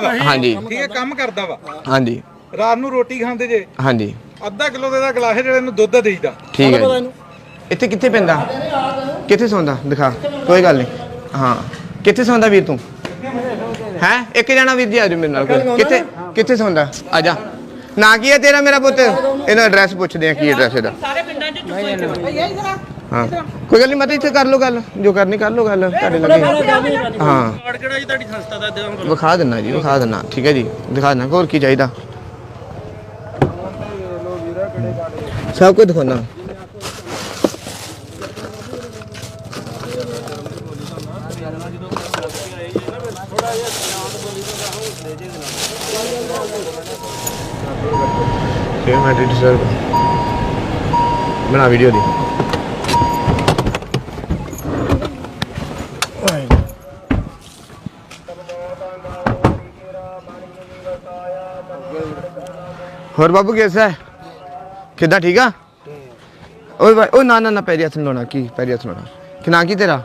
ਵਾ। ਹਾਂਜੀ। ਠੀਕ ਹੈ ਕੰਮ ਕਰਦਾ ਵਾ। ਹਾਂਜੀ। ਰਾਤ ਨੂੰ ਰੋਟੀ ਖਾਂਦੇ ਜੇ। ਹਾਂਜੀ। ਅੱਧਾ ਕਿਲੋ ਦੇ ਦਾ ਗਲਾਸ ਜਿਹੜਾ ਇਹਨੂੰ ਦੁੱਧ ਦੇਈਦਾ। ਠੀਕ ਹੈ ਜੀ। ਇੱਥੇ ਕਿੱਥੇ ਪੈਂਦਾ? ਕਿੱਥੇ ਸੌਂਦਾ? ਦਿਖਾ। ਕੋਈ ਗੱਲ ਨਹੀਂ। ਹਾਂ। ਕਿੱਥੇ ਸੌਂਦਾ ਵੀਰ ਤੂੰ? ਹੈ? ਇੱਕ ਜਣਾ ਵੀਰ ਜੀ ਆ ਜਾਓ ਮੇਰੇ ਨਾਲ ਕੋਈ। ਕਿੱਥੇ? ਕਿੱਥੇ ਸੌਂਦਾ? ਆ ਜਾ। ਨਾ ਕੀ ਹੈ ਤੇਰਾ ਮੇਰਾ ਪੁੱਤ? ਇਹਦਾ ਐਡਰੈਸ ਪੁੱਛਦੇ ਆ ਕੀ ਐਡਰੈਸ ਇਹਦਾ। ਸਾਰੇ ਪਿੰਡਾਂ 'ਚ ਚੁੱਕੋ ਹਾਂ। ਕੋਈ ਗੱਲ ਨਹੀਂ ਮਤ ਇੱਥੇ ਕਰ ਲਓ ਗੱਲ। ਜੋ ਕਰਨੀ ਕਰ ਲਓ ਗੱਲ ਤੁਹਾਡੇ ਲੱਗੇ ਹਾਂ। ਕਾਰਡ ਕਿਹੜਾ ਜੀ ਤੁਹਾਡੀ ਸੰਸਥਾ ਦਾ ਦੇਵਾਂਗੇ ਵਿਖਾ ਦਿੰਨਾ ਜੀ ਵਿਖਾ ਦਿੰਨਾ ਠੀਕ ਹੈ ਜੀ ਦਿਖਾ ਦਿੰਨਾ ਹੋਰ ਕੀ ਚਾਹੀਦਾ? ਸਭ ਕੁਝ ਦਿਖਾਉਣਾ ਫੇਰ ਮੈਂ ਡਿਟ ਸਰ ਬਣਾ ਵੀਡੀਓ ਦੀ ਹੋਰ ਬਾਬੂ ਕਿਹਦਾ ਹੈ? ਕਿੱਦਾਂ ਠੀਕ ਆ? ਓਏ ਭਾਈ ਓ ਨਾ ਨਾ ਨਾ ਪੈਰੀ ਹੱਥ ਲਾਉਣਾ ਕੀ ਪੈਰੀ ਹੱਥ ਲਾਉਣਾ? ਕਿ ਨਾਂ ਕੀ ਤੇਰਾ?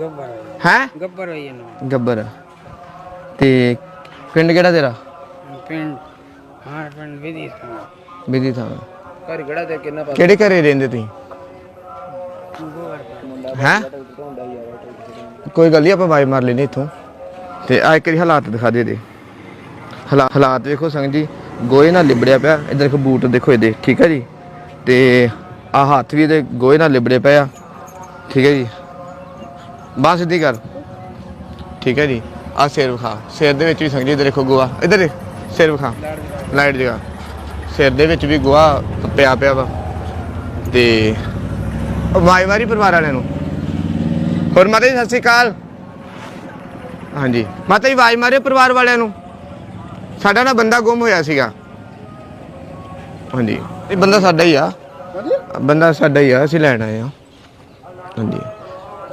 ਗੱਬਰ ਹੈ? ਗੱਬਰ ਹੋਈ ਨਾ ਗੱਬਰ। ਤੇ ਪਿੰਡ ਕਿਹੜਾ ਤੇਰਾ? ਪਿੰਡ ਹਾਂ ਪਿੰਡ ਵਿਧੀ ਸਾਂ ਬਿਧੀ ਥਾਂ। ਘਰ ਕਿਹੜਾ ਤੇ ਕਿੰਨਾ ਕਿਹੜੇ ਘਰੇ ਰਹਿੰਦੇ ਤੁਸੀਂ? ਹੈ? ਕੋਈ ਗੱਲ ਨਹੀਂ ਆਪਾਂ ਵਾਈ ਮਾਰ ਲੈਨੇ ਇੱਥੋਂ। ਤੇ ਆ ਇੱਕ ਵਾਰੀ ਹਾਲਾਤ ਦਿਖਾ ਦੇ ਦੇ ਹਾਲਾ- ਹਾਲਾਤ ਦੇਖੋ ਸੰਗ ਜੀ। ਗੋਏ ਨਾਲ ਲਿਬੜਿਆ ਪਿਆ। ਇਧਰ ਇੱਕ ਬੂਟ ਦੇਖੋ ਇਹਦੇ, ਠੀਕ ਹੈ ਜੀ? ਤੇ ਆ ਹੱਥ ਵੀ ਇਹਦੇ ਗੋਏ ਨਾਲ ਲਿਬੜੇ ਪਏ ਆ। ਠੀਕ ਹੈ ਜੀ? ਬਾਂਹ ਸਿੱਧੀ ਕਰ। ਠੀਕ ਹੈ ਜੀ? ਆ ਸਿਰ ਵਿਖਾ। ਸਿਰ ਦੇ ਵਿੱਚ ਵੀ ਸੰਗ ਜੀ ਇਧਰ ਦੇਖੋ ਗੋਆ ਇਧਰ ਦੇਖ, ਸਿਰ ਵਿਖਾ। ਲਾਈਟ ਜਗਾ ਸਿਰ ਦੇ ਵਿੱਚ ਵੀ ਗੋਆ ਪਿਆ ਪਿਆ ਵਾ। ਤੇ ਵਾਈ ਵਾਰੀ ਪਰਿਵਾਰ ਵਾਲਿਆਂ ਨੂੰ। ਹੋਰ ਮਾਤਾ ਜੀ, ਸਤਿ ਸ਼੍ਰੀ ਅਕਾਲ। ਹਾਂਜੀ। ਮਾਤਾ ਜੀ, ਆਵਾਜ਼ ਮਾਰੇ ਪਰਿਵਾਰ ਵਾਲਿਆਂ ਨੂੰ। ਸਾਡਾ ਨਾ ਬੰਦਾ ਗੁੰਮ ਹੋਇਆ ਸੀਗਾ। ਹਾਂਜੀ। ਇਹ ਬੰਦਾ ਸਾਡਾ ਹੀ ਆ। ਬੰਦਾ ਸਾਡਾ ਹੀ ਆ ਅਸੀਂ ਲੈਣ ਆਏ ਆ। ਹਾਂਜੀ।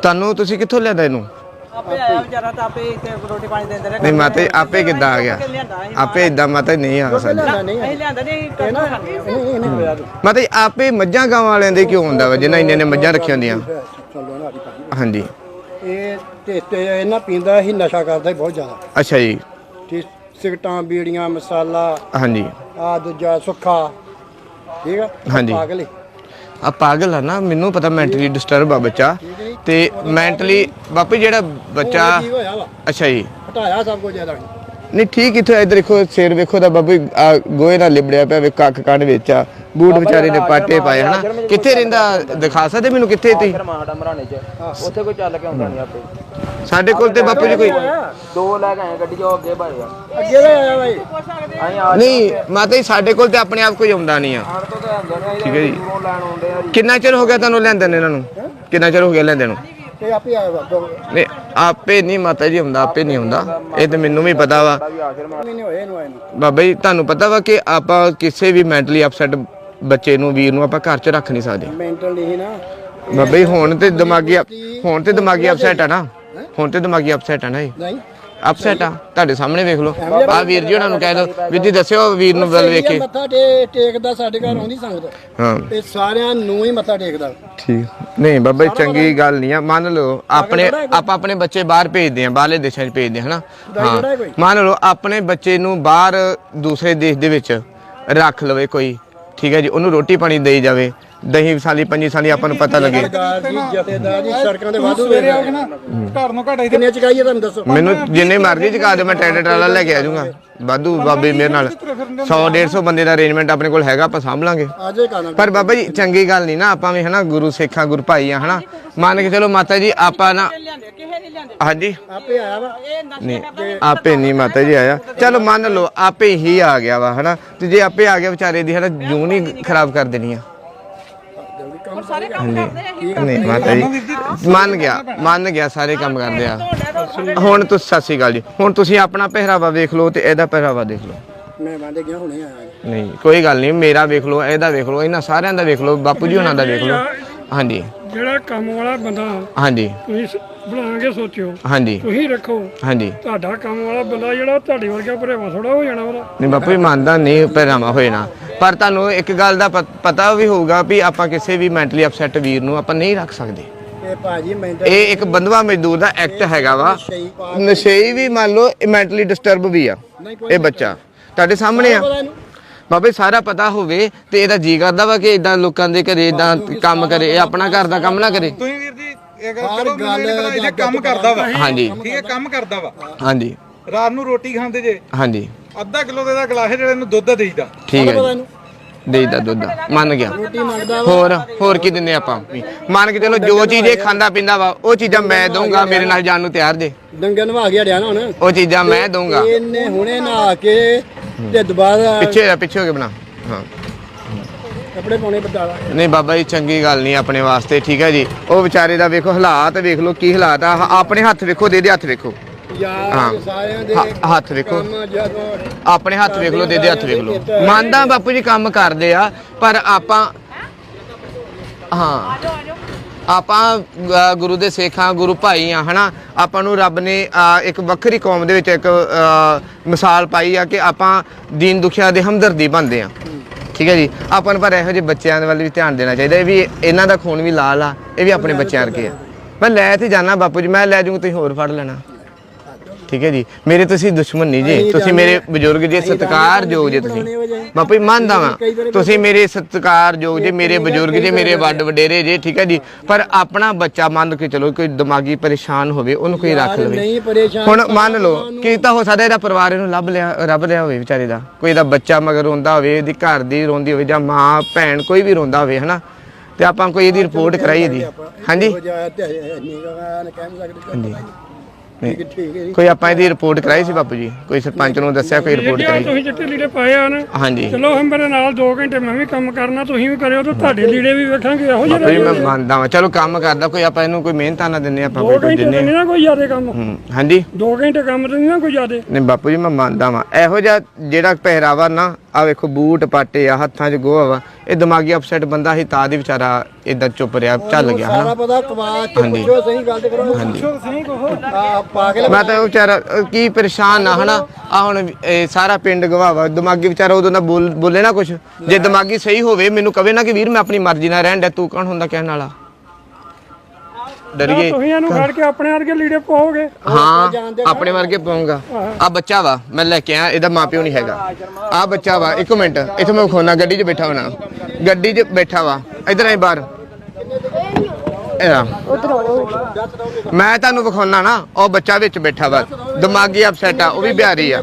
ਤੁਹਾਨੂੰ ਤੁਸੀਂ ਕਿੱਥੋਂ ਲਿਆਂਦਾ ਇਹਨੂੰ? ਆਪੇ ਆਇਆ ਵਿਚਾਰਾ ਤਾਂ ਆਪੇ ਇੱਥੇ ਰੋਟੀ ਪਾਣੀ ਦਿੰਦੇ ਰਹੇ। ਨਹੀਂ ਮਾਤਾ ਆਪੇ ਕਿੱਦਾਂ ਆ ਗਿਆ? ਆਪੇ ਇਦਾਂ ਮਾਤਾ ਜੀ ਨਹੀਂ ਆ ਸਕਦਾ। ਅਸੀਂ ਲਿਆਂਦਾ ਨਹੀਂ ਕਰਨਾ ਖਾਂਦੇ ਮਾਤਾ ਜੀ ਆਪੇ ਮੱਝਾਂ ਗਾਵਾਂ ਵਾਲਿਆਂ ਦੇ ਕਿਉਂ ਹੁੰਦਾ ਵਾ ਜਿਨ੍ਹਾਂ ਇੰਨੇ ਨੇ ਮੱਝਾਂ ਰੱਖੀਆਂ ਹੁੰਦੀਆਂ? ਹਾਂਜੀ। ਇਹ ਤੇ ਇਹਨਾਂ ਪੀਂਦਾ ਹੀ ਨਸ਼ਾ ਕਰਦਾ ਬਹੁਤ ਜ਼ਿਆਦਾ। ਅੱਛਾ ਜੀ। ਠੀਕ ਸਿਗਟਾਂ ਬੀੜੀਆਂ ਮਸਾਲਾ ਹਾਂਜੀ। ਆ ਦੂਜਾ ਸੁੱਖਾ। ਠੀਕ ਆ? ਹਾਂਜੀ। ਪਾਗਲ ਆ ਪਾਗਲ ਆ ਨਾ ਮੈਨੂੰ ਪਤਾ ਮੈਂਟਲੀ ਡਿਸਟਰਬ ਆ ਬੱਚਾ। ਤੇ ਮੈਂਟਲੀ ਬਾਪੂ ਜਿਹੜਾ ਬੱਚਾ ਕੀ ਹੋਇਆ ਵਾ। ਅੱਛਾ ਜੀ। ਹਟਾਇਆ ਸਭ ਕੁਝ ਜ਼ਿਆਦਾ ਨਹੀਂ ਠੀਕ ਇੱਥੇ ਇੱਧਰ ਦੇਖੋ ਸਿਰ ਵੇਖੋ ਦਾ ਬਾਬੂ ਆ ਗੋਏ ਨਾਲ ਲਿਬੜਿਆ ਪਿਆ ਵੇ ਕੱਖ ਕੰਨ ਵਿੱਚ ਆ। ਬੂਟ ਵਿਚਾਰੇ ਨੇ ਪਾਟੇ ਪਾਏ ਹਨਾ? ਕਿੱਥੇ ਰਹਿੰਦਾ? ਦਿਖਾ ਸਕਦੇ ਮੈਨੂੰ ਕਿੱਥੇ ਤੀ ਮਾੜਾ ਮਰਾਣੇ 'ਚ ਉੱਥੇ ਕੋਈ ਚੱਲ ਕੇ ਆਉਂਦਾ ਨਹੀਂ ਆਪੇ। ਸਾਡੇ ਕੋਲ ਤੇ ਬਾਪੂ ਜੀ ਕੋਈ ਦੋ ਲੈ ਕੇ ਆਏ ਗੱਡੀ 'ਚ ਅੱਗੇ ਭਾਇਆ ਅੱਗੇ ਦਾ ਆਇਆ ਆ ਨਹੀਂ ਮਾਤਾ ਜੀ ਸਾਡੇ ਕੋਲ ਤੇ ਆਪਣੇ ਆਪ ਕੋਈ ਆਉਂਦਾ ਨਹੀਂ ਆ। ਠੀਕ ਹੈ ਜੀ। ਕਿੰਨਾ ਚਿਰ ਹੋ ਗਿਆ ਤੁਹਾਨੂੰ ਲੈਂਦੇ ਨੇ ਇਹਨਾਂ ਨੂੰ? ਕਿੰਨਾ ਚਿਰ ਹੋ ਗਿਆ ਲੈਂਦੇ ਨੂੰ? ਤੇ ਆਪੇ ਆਇਆ ਨਹੀਂ ਆਪੇ ਨਹੀਂ ਮਾਤਾ ਜੀ ਹੁੰਦਾ ਆਪੇ ਨਹੀਂ ਹੁੰਦਾ। ਇਹ ਤੇ ਮੈਨੂੰ ਵੀ ਪਤਾ ਵਾ। ਬਾਬਾ ਜੀ ਤੁਹਾਨੂੰ ਪਤਾ ਵਾ ਕਿ ਆਪਾਂ ਕਿਸੇ ਵੀ ਮੈਂਟਲੀ ਅਪਸੈਟ ਬੱਚੇ ਨੂੰ ਵੀਰ ਨੂੰ ਆਪਾਂ ਘਰ 'ਚ ਰੱਖ ਨਹੀਂ ਸਕਦੇ। ਮੈਂਟਲ ਨਹੀਂ ਨਾ। ਬਾਬਾ ਜੀ ਹੁਣ ਤੇ ਦਿਮਾਗੀ ਹੁਣ ਤੇ ਦਿਮਾਗੀ ਅਪਸੈਟ ਆ ਨਾ। ਹੁਣ ਤੇ ਦਿਮਾਗੀ ਅਪਸੈਟ ਆ ਨਾ ਇਹ। ਨਹੀਂ। ਅਪਸੈਟ ਆ। ਤੁਹਾਡੇ ਸਾਹਮਣੇ ਵੇਖ ਲਓ। ਆ ਵੀਰ ਜੀ ਉਹਨਾਂ ਨੂੰ ਕਹਿ ਦਿਓ। ਵੀਰ ਜੀ ਦੱਸਿਓ ਵੀਰ ਨੂੰ ਵੱਲ ਵੇਖ। ਕੇ ਮੱਥਾ ਟੇਕਦਾ ਸਾਡੇ ਘਰ ਆਉਂਦੀ ਸੰਗਤ। ਹਾਂ। ਇਹ ਸਾਰਿਆਂ ਨੂੰ ਹੀ ਮੱਥਾ ਟੇਕਦਾ। ਠੀਕ। ਨਹੀਂ ਬਾਬਾ ਜੀ ਚੰਗੀ ਗੱਲ ਨਹੀਂ ਆ। ਮੰਨ ਲਓ ਆਪਣੇ ਆਪਾਂ ਆਪਣੇ ਬੱਚੇ ਬਾਹਰ ਭੇਜਦੇ ਆ ਬਾਹਰਲੇ ਦੇਸ਼ਾਂ 'ਚ ਭੇਜਦੇ ਹਨਾ? ਹਾਂ। ਮੰਨ ਲਓ ਆਪਣੇ ਬੱਚੇ ਨੂੰ ਬਾਹਰ ਦੂਸਰੇ ਦੇਸ਼ ਦੇ ਵਿੱਚ ਰੱਖ ਲਵੇ ਕੋਈ। ਠੀਕ ਹੈ ਜੀ ਉਹਨੂੰ ਰੋਟੀ ਪਾਣੀ ਦੇਈ ਜਾਵੇ ਦਹੀਂ ਸਾਲੀ ਪੰਜੀ ਸਾਲੀ ਆਪਾਂ ਨੂੰ ਪਤਾ ਲੱਗੇ। ਸਰਦਾਰ ਜੀ ਜਥੇਦਾਰ ਜੀ ਸੜਕਾਂ ਦੇ ਵਾਧੂ ਸਵੇਰੇ ਆ ਕੇ ਵੇਖਦੇ ਨਾ ਘਰ ਨੂੰ ਘਟਾਈ ਕਿੰਨੇ ਚਕਾਈਏ ਤੁਹਾਨੂੰ ਦੱਸੋ? ਮੈਨੂੰ ਜਿੰਨੇ ਮਰਜ਼ੀ ਚਕਾ ਦਿਓ ਮੈਂ ਟਰੈਕਟਰ ਟਰਾਲਾ ਲੈ ਕੇ ਆ ਜਾਊਂਗਾ। ਵਾਧੂ ਬਾਬੇ ਮੇਰੇ ਨਾਲ 100 150 ਬੰਦੇ ਦਾ ਅਰੇਂਜਮੈਂਟ ਆਪਣੇ ਕੋਲ ਹੈਗਾ ਆਪਾਂ ਸਾਂਭ ਲਾਂਗੇ। ਆਜੇ ਕਾਨਾ ਪਰ ਬਾਬਾ ਜੀ ਚੰਗੀ ਗੱਲ ਨਹੀਂ ਨਾ ਆਪਾਂ ਵੀ ਹਨਾ ਗੁਰੂ ਸਿੱਖਾਂ ਗੁਰ ਭਾਈ ਆ ਹਨਾ। ਮੰਨ ਕੇ ਚਲੋ ਮਾਤਾ ਜੀ ਆਪਾਂ ਨਾ ਹਾਂਜੀ। ਆਪੇ ਆਇਆ ਵਾ। ਨਹੀਂ ਆਪੇ ਨਹੀਂ ਮਾਤਾ ਜੀ ਆਇਆ। ਚਲੋ ਮੰਨ ਲਓ ਆਪੇ ਹੀ ਆ ਗਿਆ ਵਾ ਹਨਾ। ਤੇ ਜੇ ਆਪੇ ਆ ਗਿਆ ਵਿਚਾਰੇ ਦੀ ਹਨਾ ਜੂਨ ਹੀ ਖਰਾਬ ਕਰ ਦੇਣੀ ਆ ਸਾਰੇ ਕੰਮ ਕਰਦੇ ਆ ਨਹੀਂ ਮਾਤਾ ਜੀ ਮੰਨ ਗਿਆ ਮੰਨ ਗਿਆ ਸਾਰੇ ਕੰਮ ਕਰਦੇ ਆ। ਹੁਣ ਤੁਸੀਂ ਸਤਿ ਸ਼੍ਰੀ ਅਕਾਲ ਜੀ। ਹੁਣ ਤੁਸੀਂ ਆਪਣਾ ਪਹਿਰਾਵਾ ਵੇਖ ਲਓ ਤੇ ਇਹਦਾ ਪਹਿਰਾਵਾ ਦੇਖ ਲਓ। ਮੈਂ ਵਾਂਡੇ ਗਿਆ ਹੁਣੇ ਆਇਆ ਨਹੀਂ ਕੋਈ ਗੱਲ ਨਹੀਂ ਮੇਰਾ ਵੇਖ ਲਓ ਇਹਦਾ ਵੇਖ ਲਓ ਇਹਨਾਂ ਸਾਰਿਆਂ ਦਾ ਵੇਖ ਲਓ ਬਾਪੂ ਜੀ ਉਹਨਾਂ ਦਾ ਵੇਖ ਲਓ। ਹਾਂਜੀ। ਜਿਹੜਾ ਕੰਮ ਵਾਲਾ ਬੰਦਾ ਹਾਂਜੀ। ਤੁਸੀਂ ਸ- ਬਣਾ ਕੇ ਸੋਚਿਓ। ਹਾਂਜੀ। ਤੁਸੀਂ ਰੱਖੋ। ਹਾਂਜੀ। ਤੁਹਾਡਾ ਕੰਮ ਵਾਲਾ ਬੰਦਾ ਜਿਹੜਾ ਤੁਹਾਡੇ ਵਰਗਾ ਭਰੇਵਾ ਥੋੜਾ ਹੋ ਜਾਣਾ ਉਹਦਾ। ਨਹੀਂ ਬਾਪੂ ਜੀ ਮੰਨਦਾ ਨਹੀਂ ਪਹਿਰਾਵਾ ਹੋਏ ਨਾ। ਪਰ ਤੁਹਾਨੂੰ ਇੱਕ ਗੱਲ ਦਾ ਪਤ- ਪਤਾ ਵੀ ਹੋਊਗਾ ਵੀ ਆਪਾਂ ਕਿਸੇ ਵੀ ਮੈਂਟਲੀ ਅਪਸੈਟ ਵੀਰ ਨੂੰ ਆਪਾਂ ਨਹੀਂ ਰੱਖ ਸਕਦੇ। ਇਹ ਭਾਜੀ ਮੈਂ ਇਹ ਇੱਕ ਬੰਦਵਾ ਮਜ਼ਦੂਰ ਦਾ ਐਕਟ ਹੈਗਾ ਵਾ। ਨਸ਼ੇਈ ਵੀ ਮੰਨ ਲਓ ਮੈਂਟਲੀ ਡਿਸਟਰਬ ਵੀ ਆ। ਇਹ ਬੱਚਾ। ਤੁਹਾਡੇ ਸਾਹਮਣੇ ਆ। ਬਾਬੇ ਸਾਰਾ ਪਤਾ ਹੋਵੇ ਤੇ ਇਹਦਾ ਜੀ ਕਰਦਾ ਵਾ ਕਿ ਇਦਾਂ ਲੋਕਾਂ ਦੇ ਘਰੇ ਇਦਾਂ ਕੰਮ ਕਰੇ ਇਹ ਆਪਣਾ ਘਰ ਦਾ ਕੰਮ ਨਾ ਕਰੇ। ਤੁਸੀਂ ਵੀਰ ਜੀ ਇਹ ਗੱਲ ਕਰੋ ਮੈਨੂੰ ਇਹ ਪਤਾ ਕੰਮ ਕਰਦਾ ਵਾ। ਹਾਂਜੀ। ਠੀਕ ਹੈ ਕੰਮ ਕਰਦਾ ਵਾ। ਹਾਂਜੀ। ਰਾਤ ਨੂੰ ਰੋਟੀ ਖਾਂਦੇ ਜੇ। ਹਾਂਜੀ। ਅੱਧਾ ਕਿਲੋ ਦੇ ਦਾ ਗਲਾਸ ਜਿਹੜਾ ਇਹਨੂੰ ਦੁੱਧ ਦੇਈਦਾ। ਠੀਕ ਹੈ ਜੀ। ਦੇਈਦਾ ਦੁੱਧ ਮੰਨ ਗਿਆ। ਹੋਰ ਹੋਰ ਕੀ ਦਿੰਨੇ ਆਪਾਂ? ਮੰਨ ਕੇ ਚਲੋ ਜੋ ਚੀਜ਼ ਇਹ ਖਾਂਦਾ ਪੀਂਦਾ ਵਾ ਉਹ ਚੀਜ਼ਾਂ ਮੈਂ ਦਊਂਗਾ ਮੇਰੇ ਨਾਲ ਜਾਣ ਨੂੰ ਤਿਆਰ ਜੇ। ਡੰਗੇ ਨਵਾ ਗਿਆ ਡਿਆ ਨਾ ਹੁਣ। ਉਹ ਚੀਜ਼ਾਂ ਮੈਂ ਦਊਂਗਾ। ਇਹਨੇ ਹੁਣੇ ਨਹਾ ਕੇ ਤੇ ਦੁਬਾਰਾ ਪਿੱਛੇ ਆ ਪਿੱਛੇ ਹੋ ਕੇ ਬਣਾ। ਹਾਂ। ਕੱਪੜੇ ਪਾਉਣੇ ਬਟਾਲਾ ਨਹੀਂ ਬਾਬਾ ਜੀ ਚੰਗੀ ਗੱਲ ਨਹੀਂ ਆਪਣੇ ਵਾਸਤੇ ਠੀਕ ਹੈ ਜੀ। ਉਹ ਵਿਚਾਰੇ ਦਾ ਵੇਖੋ ਹਾਲਾਤ ਵੇਖ ਲਓ ਕੀ ਹਾਲਾਤ ਆ। ਆਪਣੇ ਹੱਥ ਵੇਖੋ ਦੇ ਦੇ ਹੱਥ ਵੇਖੋ। ਹਾਂ। ਸਾਰਿਆਂ ਦੇ ਹ- ਹੱਥ ਵੇਖੋ ਆਪਣੇ ਹੱਥ ਵੇਖ ਲਓ ਦੇ ਹੱਥ ਵੇਖ ਲਓ। ਮੰਨਦਾ ਬਾਪੂ ਜੀ ਕੰਮ ਕਰਦੇ ਆ ਪਰ ਆਪਾਂ ਹਾਂ। ਆਪਾਂ ਗੁਰੂ ਦੇ ਸੇਖਾਂ ਗੁਰੂ ਭਾਈ ਆ ਹਨਾ? ਆਪਾਂ ਨੂੰ ਰੱਬ ਨੇ ਇੱਕ ਵੱਖਰੀ ਕੌਮ ਦੇ ਵਿੱਚ ਇੱਕ ਮਿਸਾਲ ਪਾਈ ਆ ਕਿ ਆਪਾਂ ਦੀਨ ਦੁਖੀਆਂ ਦੇ ਹਮਦਰਦੀ ਬਣਦੇ ਆ। ਠੀਕ ਹੈ ਜੀ? ਆਪਾਂ ਨੂੰ ਪਰ ਇਹੋ ਜਿਹੇ ਬੱਚਿਆਂ ਦੇ ਵੱਲ ਵੀ ਧਿਆਨ ਦੇਣਾ ਚਾਹੀਦਾ ਇਹ ਵੀ ਇਹਨਾਂ ਦਾ ਖੂਨ ਵੀ ਲਾਲ ਆ ਇਹ ਵੀ ਆਪਣੇ ਬੱਚਿਆਂ ਵਰਗੇ ਆ। ਮੈਂ ਲੈ ਤੇ ਜਾਣਾ ਬਾਪੂ ਜੀ ਮੈਂ ਲੈ ਜਾਊਂ ਤੁਸੀਂ ਹੋਰ ਫੜ ਲੈਣਾ। ਠੀਕ ਹੈ ਜੀ? ਮੇਰੇ ਤੁਸੀਂ ਦੁਸ਼ਮਣ ਨਹੀਂ ਜੀ। ਤੁਸੀਂ ਮੇਰੇ ਬਜ਼ੁਰਗ ਜੀ ਸਤਿਕਾਰਯੋਗ ਜੀ ਤੁਸੀਂ। ਬਾਪੂ ਜੀ। ਮੰਨਦਾ ਵਾਂ। ਤੁਸੀਂ ਮੇਰੇ ਸਤਿਕਾਰਯੋਗ ਜੀ ਮੇਰੇ ਬਜ਼ੁਰਗ ਜੀ ਮੇਰੇ ਵੱਡ ਵਡੇਰੇ ਜੀ ਠੀਕ ਹੈ ਜੀ? ਪਰ ਆਪਣਾ ਬੱਚਾ ਮੰਨ ਕੇ ਚਲੋ ਕੋਈ ਦਿਮਾਗੀ ਪਰੇਸ਼ਾਨ ਹੋਵੇ ਉਹਨੂੰ ਕੋਈ ਰੱਖ ਲਵੇ। ਹੁਣ ਮੰਨ ਲਓ ਕਿ ਤਾਂ ਹੋ ਸਕਦਾ ਇਹਦਾ ਪਰਿਵਾਰ ਇਹਨੂੰ ਲੱਭ ਲਿਆ ਰੱਬ ਲਿਆ ਹੋਵੇ ਵਿਚਾਰੇ ਦਾ। ਕੋਈ ਇਹਦਾ ਬੱਚਾ ਮਗਰ ਰੋਂਦਾ ਹੋਵੇ ਇਹਦੀ ਘਰ ਦੀ ਰੋਂਦੀ ਹੋਵੇ ਜਾਂ ਮਾਂ ਭੈਣ ਕੋਈ ਵੀ ਰੋਂਦਾ ਹੋਵੇ ਹਨਾ? ਤੇ ਆਪਾਂ ਕੋਈ ਇਹਦੀ ਰਿਪੋਰਟ ਕਰਾਈ ਇਹਦੀ। ਹਾਂਜੀ। ਠੀਕ ਹੈ, ਠੀਕ ਹੈ ਜੀ। ਕੋਈ ਆਪਾਂ ਇਹਦੀ ਰਿਪੋਰਟ ਕਰਾਈ ਸੀ ਬਾਪੂ ਜੀ? ਕੋਈ ਸਰਪੰਚ ਨੂੰ ਦੱਸਿਆ ਕੋਈ ਰਿਪੋਰਟ ਕਰਾਈ? ਤੁਸੀਂ ਚਿੱਟੇ ਲੀੜੇ ਪਾਏ ਆ ਨਾ ਹਾਂਜੀ। ਚਲੋ ਹਮ ਮੇਰੇ ਨਾਲ 2 ਘੰਟੇ ਮੈਂ ਵੀ ਕੰਮ ਕਰਨਾ ਤੁਸੀਂ ਵੀ ਕਰਿਓ ਤੇ ਤੁਹਾਡੇ ਲੀੜੇ ਵੀ ਵੇਖਾਂਗੇ ਇਹੋ ਬਾਪੂ ਜੀ ਜਿਹੇ ਮੈਂ ਮੰਨਦਾ ਵਾਂ। ਚਲੋ ਕੰਮ ਕਰਦਾ ਕੋਈ ਆਪਾਂ ਇਹਨੂੰ ਕੋਈ ਮਿਹਨਤਾਂ ਨਾ ਦਿੰਨੇ ਆਪਾਂ 2 ਕੋਈ ਕੁਝ ਘੰਟੇ ਤੇ ਦਿੰਨੇ ਨਹੀਂ ਨਾ ਕੋਈ ਜ਼ਿਆਦਾ ਕੰਮ। ਹੂੰ, ਹਾਂਜੀ। 2 ਘੰਟੇ ਕੰਮ ਤੇ ਨਹੀਂ ਨਾ ਕੋਈ ਜ਼ਿਆਦਾ। ਨਹੀਂ ਬਾਪੂ ਜੀ ਮੈਂ ਮੰਨਦਾ ਵਾਂ। ਇਹੋ ਜਿਹਾ ਜਿਹੜਾ ਪਹਿਰਾਵਾ ਨਾ ਆ ਵੇਖੋ ਬੂਟ ਪਾਟੇ ਆ ਹੱਥਾਂ 'ਚ ਗੋਹਾ ਵਾ। ਇਹ ਦਿਮਾਗੀ ਅਪਸੈਟ ਬੰਦਾ ਸੀ ਤਾਂ ਦੀ ਵਿਚਾਰਾ ਇਦਾਂ ਚੁੱਪ ਰਿਹਾ ਚੱਲ ਗਿਆ ਸਾਰਾ ਹਨਾ ਪਤਾ ਕਵਾ ਕੇ ਪੁੱਛੋ ਸਹੀ ਗੱਲ ਤੇ ਕਰੋ ਪੁੱਛੋ ਸਹੀ ਕਹੋ ਆ ਮੈਂ ਤਾਂ ਉਹ ਵਿਚਾਰਾ ਅਹ, ਕੀ ਪਰੇਸ਼ਾਨ ਨਾ ਹਨਾ? ਆ ਹੁਣ ਇਹ ਸਾਰਾ ਪਿੰਡ ਗਵਾਵਾ ਦਿਮਾਗੀ ਵਿਚਾਰਾ ਉਦੋਂ ਦਾ ਬੋਲ ਬੋਲੇ ਨਾ ਕੁਛ। ਜੇ ਦਿਮਾਗੀ ਸਹੀ ਹੋਵੇ ਮੈਨੂੰ ਕਵੇ ਨਾ ਕਿ ਵੀਰ ਮੈਂ ਆਪਣੀ ਮਰਜ਼ੀ ਨਾਲ ਰਹਿਣ ਡਿਆ ਤੂੰ ਕੌਣ ਹੁੰਦਾ ਕਹਿਣ ਵਾਲਾ? ਡਰੀਏ। ਤੁਸੀਂ ਇਹਨੂੰ ਫੜ ਕੇ ਆਪਣੇ ਵਰਗੇ ਲੀੜੇ ਪਾਓਗੇ। ਹਾਂ ਆਪਣੇ ਵਰਗੇ ਪਾਉਂਗਾ। ਆ ਬੱਚਾ ਵਾ ਮੈਂ ਲੈ ਕੇ ਆਇਆ ਇਹਦਾ ਮਾਪਿਓ ਨਹੀਂ ਹੈਗਾ। ਆ ਬੱਚਾ ਵਾ ਇੱਕ ਮਿੰਟ ਇੱਥੇ ਮੈਂ ਖੋਨਾ ਗੱਡੀ 'ਚ ਬੈਠਾ ਹੋਣਾ। ਗੱਡੀ 'ਚ ਬੈਠਾ ਵਾ ਇਧਰ ਆਈ ਬਾਹਰ। ਮੈਂ ਤੁਹਾਨੂੰ ਵਿਖਾਉਣਾ ਨਾ ਉਹ ਬੱਚਾ ਵਿੱਚ ਬੈਠਾ ਵਾ ਦਿਮਾਗੀ ਅਪਸੈਟ ਆ ਉਹ ਵੀ ਬਿਹਾਰੀ ਆ।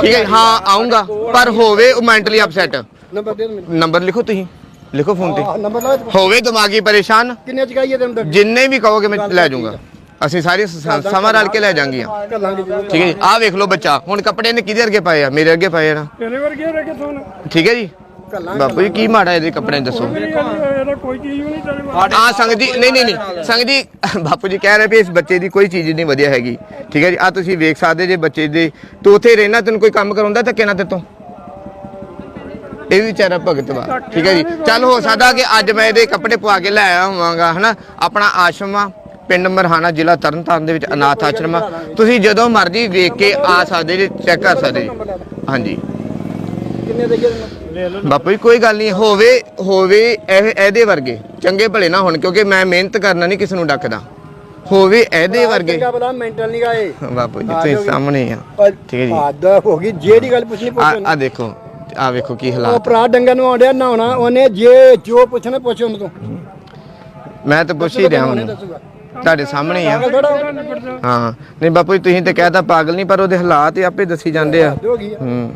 ਠੀਕ ਹੈ ਹਾਂ ਆਉਂਗਾ ਪਰ ਹੋਵੇ ਉਹ ਮੈਂਟਲੀ ਅਪਸੈਟ ਨੰਬਰ ਦੇ ਮੈਨੂੰ। ਨੰਬਰ ਲਿਖੋ ਤੁਸੀਂ। ਲਿਖੋ ਫੋਨ ਤੇ। ਆਹ ਨੰਬਰ ਲਾ ਹੋਵੇ ਦਿਮਾਗੀ ਪਰੇਸ਼ਾਨ? ਕਿੰਨੇ ਚਕਾਈਏ ਤੈਨੂੰ ਦੱਸ ਜਿੰਨੇ ਵੀ ਕਹੋਗੇ ਮੈਂ ਲੈ ਜਾਊਂਗਾ। ਅਸੀਂ ਸਾਰੇ ਸਮਾਂ ਰਲ ਕੇ ਲੈ ਜਾਾਂਗੀਆਂ। ਜ਼ਰੂਰ ਠੀਕ ਹੈ ਜੀ ਆਹ ਵੇਖ ਲਓ ਬੱਚਾ। ਹੁਣ ਕੱਪੜੇ ਨੇ ਕਿਹਦੇ ਅੱਗੇ ਪਾਏ ਆ? ਮੇਰੇ ਅੱਗੇ ਪਾਏ ਆ ਨਾ। ਤੇਰੇ ਵਰਗੇ ਰਹਿ ਕਿਥੋਂ ਨਾ ਠੀਕ ਹੈ ਜੀ। ਬਾਪੂ ਜੀ ਕੀ ਮਾੜਾ ਇਹਦੇ ਕੱਪੜੇ ਦੱਸੋ। ਇਹਦਾ ਕੋਈ ਚੀਜ਼ ਵੀ ਨਹੀਂ ਤੇਰੇ ਵੱਲ। ਆ ਸੰਗਤ ਜੀ ਨਹੀਂ ਨਹੀਂ ਨਹੀਂ। ਸੰਗਤ ਜੀ ਬਾਪੂ ਜੀ ਕਹਿ ਰਹੇ ਵੀ ਇਸ ਬੱਚੇ ਦੀ ਕੋਈ ਚੀਜ਼ ਨਹੀਂ ਵਧੀਆ ਹੈਗੀ। ਠੀਕ ਹੈ ਜੀ ਆ ਤੁਸੀਂ ਵੇਖ ਸਕਦੇ ਜੇ ਬੱਚੇ ਦੇ ਤੂੰ ਉੱਥੇ ਰਹਿਣਾ ਤੈਨੂੰ ਕੋਈ ਕੰਮ ਕਰਾਉਂਦਾ ਧੱਕੇ ਨਾਲ ਤੇਤੋਂ ਇਹ ਵੀ ਵਿਚਾਰਾ ਭਗਤ ਵਾ ਠੀਕ ਹੈ ਜੀ। ਚੱਲ ਹੋ ਸਕਦਾ ਕਿ ਅੱਜ ਮੈਂ ਇਹਦੇ ਕੱਪੜੇ ਪਵਾ ਕੇ ਲੈ ਆਇਆ ਹੋਵਾਂਗਾ ਹਨਾ? ਆਪਣਾ ਆਸ਼ਰਮ ਆ ਪਿੰਡ ਮਰਹਾਨਾ ਜ਼ਿਲ੍ਹਾ ਤਰਨਤਾਰਨ ਦੇ ਵਿੱਚ ਅਨਾਥ ਆਸ਼ਰਮ ਆ। ਤੁਸੀਂ ਜਦੋਂ ਮਰਜ਼ੀ ਵੇਖ ਕੇ ਆ ਸਕਦੇ ਜੇ ਚੈੱਕ ਕਰ ਸਕਦੇ ਜੀ। ਹਾਂਜੀ। ਕਿੰਨੇ ਦੇ ਬਾਪੂ ਜੀ ਕੋਈ ਗੱਲ ਨਹੀਂ। ਹੋਵੇ ਹੋਵੇ ਇਹ ਇਹਦੇ ਵਰਗੇ। ਚੰਗੇ ਭਲੇ ਨਾ ਹੋਣ ਕਿਉਂਕਿ ਮੈਂ ਮਿਹਨਤ ਕਰਨਾ ਨਹੀਂ ਕਿਸੇ ਨੂੰ ਡੱਕਦਾ। ਹੋਵੇ ਇਹਦੇ ਵਰਗੇ। ਬਲਾ ਮੈਂਟਲ ਨਹੀਂ ਗਾਏ ਬਾਪੂ ਜੀ ਤੁਸੀਂ ਸਾਹਮਣੇ ਆ। ਠੀਕ ਹੈ ਜੀ। ਹੱਦ ਹੋ ਗਈ ਜਿਹੜੀ ਗੱਲ ਪੁੱਛਣੀ ਪੁੱਛੋ। ਆ ਦੇਖੋ। ਆ ਵੇਖੋ ਕੀ ਉਹ ਹਾਲਾਤ ਭਰਾ ਡੰਗਾ ਨੂੰ ਆਉਂਦਿਆ ਨਹਾਉਣਾ ਉਹਨੇ ਜੇ ਜੋ ਪੁੱਛਣਾ ਪੁੱਛ ਉਹਨੂੰ ਤੋਂ। ਮੈਂ ਤਾਂ ਪੁੱਛ ਹੀ ਰਿਹਾ ਦੱਸੂਗਾ ਤੁਹਾਡੇ ਸਾਹਮਣੇ ਹੀ ਆ। ਥੋੜਾ ਹਾਂ। ਨਹੀਂ ਬਾਪੂ ਜੀ ਤੁਸੀਂ ਤੇ ਕਹਿਤਾ ਪਾਗਲ ਨਹੀਂ ਪਰ ਉਹਦੇ ਹਾਲਾਤ ਹੀ ਆਪੇ ਦੱਸੀ ਜਾਂਦੇ ਆ। ਹੋ ਗਈ ਆ। ਹੂੰ।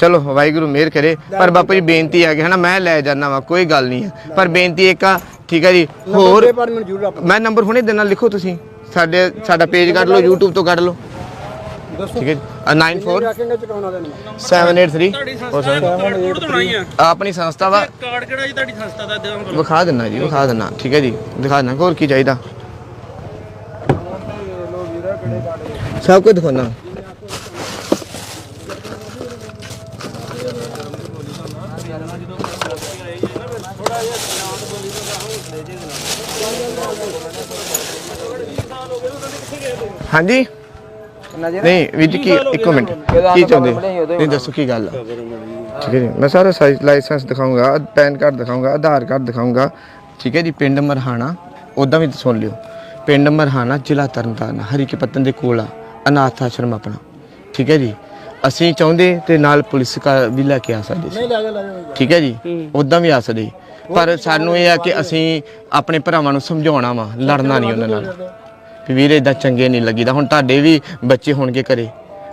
ਚਲੋ ਵਾਹਿਗੁਰੂ ਮਿਹਰ ਕਰੇ। ਪਰ ਬਾਪੂ ਜੀ ਬੇਨਤੀ ਆ ਕਿ ਹਨਾ ਮੈਂ ਲੈ ਜਾਣਾ ਵਾ ਕੋਈ ਗੱਲ ਨਹੀਂ ਹੈ ਪਰ ਬੇਨਤੀ ਇੱਕ ਆ ਠੀਕ ਹੈ ਜੀ ਹੋਰ ਨੰਬਰ ਪਰ ਮੈਨੂੰ ਜ਼ਰੂਰ ਆਪ ਮੈਂ ਨੰਬਰ ਹੁਣੇ ਦੇਣਾ ਲਿਖੋ ਤੁਸੀਂ। ਸਾਡੇ ਸਾਡਾ ਪੇਜ ਕੱਢ ਲਓ YouTube ਤੋਂ ਕੱਢ ਲਓ। ਠੀਕ ਹੈ ਜੀ। 94 ਰੱਖੇਂਗੇ ਚਕਾਉਣਾ ਦੇ ਨੰਬਰ 783 ਹੋਰ ਸਰ ਆਪਣੀ ਸੰਸਥਾ ਵਾ। ਕਾਰਡ ਕਿਹੜਾ ਜੀ ਤੁਹਾਡੀ ਸੰਸਥਾ ਦਾ ਵਿਖਾ ਦਿੰਨਾ ਜੀ ਵਿਖਾ ਦਿੰਨਾ ਠੀਕ ਹੈ ਜੀ ਦਿਖਾ ਦਿੰਨਾ ਹੋਰ ਕੀ ਚਾਹੀਦਾ? ਸਭ ਕੁਝ ਦਿਖਾਉਣਾ। ਹਾਂਜੀ। ਨਹੀਂ ਵੀਰ ਜੀ ਕੀ ਇੱਕ ਮਿੰਟ। ਕੀ ਚਾਹੁੰਦੇ? ਨਹੀਂ ਦੱਸੋ ਕੀ ਗੱਲ ਆ? ਠੀਕ ਹੈ ਜੀ। ਮੈਂ ਸਾਰਾ ਸਾਈਜ਼ ਲਾਇਸੈਂਸ ਦਿਖਾਊਂਗਾ ਪੈਨ ਕਾਰਡ ਦਿਖਾਊਂਗਾ ਆਧਾਰ ਕਾਰਡ ਦਿਖਾਊਂਗਾ। ਠੀਕ ਹੈ ਜੀ ਪਿੰਡ ਮਰਹਾਣਾ ਉਦਾਂ ਵੀ ਸੁਣ ਲਿਓ। ਪਿੰਡ ਮਰਹਾਨਾ ਜ਼ਿਲ੍ਹਾ ਤਰਨਤਾਰਨ ਹਰੀਕੇ ਪੱਤਨ ਦੇ ਕੋਲ ਆ ਅਨਾਥ ਆਸ਼ਰਮ ਆਪਣਾ। ਠੀਕ ਹੈ ਜੀ। ਅਸੀਂ ਚਾਹੁੰਦੇ ਤੇ ਨਾਲ ਪੁਲਿਸ ਕਾ ਵੀ ਲੈ ਕੇ ਆ ਸਕਦੇ ਸੀ। ਠੀਕ ਹੈ ਜੀ। ਉਦਾਂ ਵੀ ਆ ਸਕਦੇ। ਪਰ ਸਾਨੂੰ ਇਹ ਆ ਕਿ ਅਸੀਂ ਆਪਣੇ ਭਰਾਵਾਂ ਨੂੰ ਸਮਝਾਉਣਾ ਵਾ ਲੜਨਾ ਨਹੀਂ ਉਹਨਾਂ ਨਾਲ। ਵੀ ਵੀਰੇ ਇਦਾਂ ਚੰਗੇ ਨਹੀਂ ਲੱਗੀਦਾ। ਹੁਣ ਤੁਹਾਡੇ ਵੀ ਬੱਚੇ ਹੋਣਗੇ ਘਰੇ।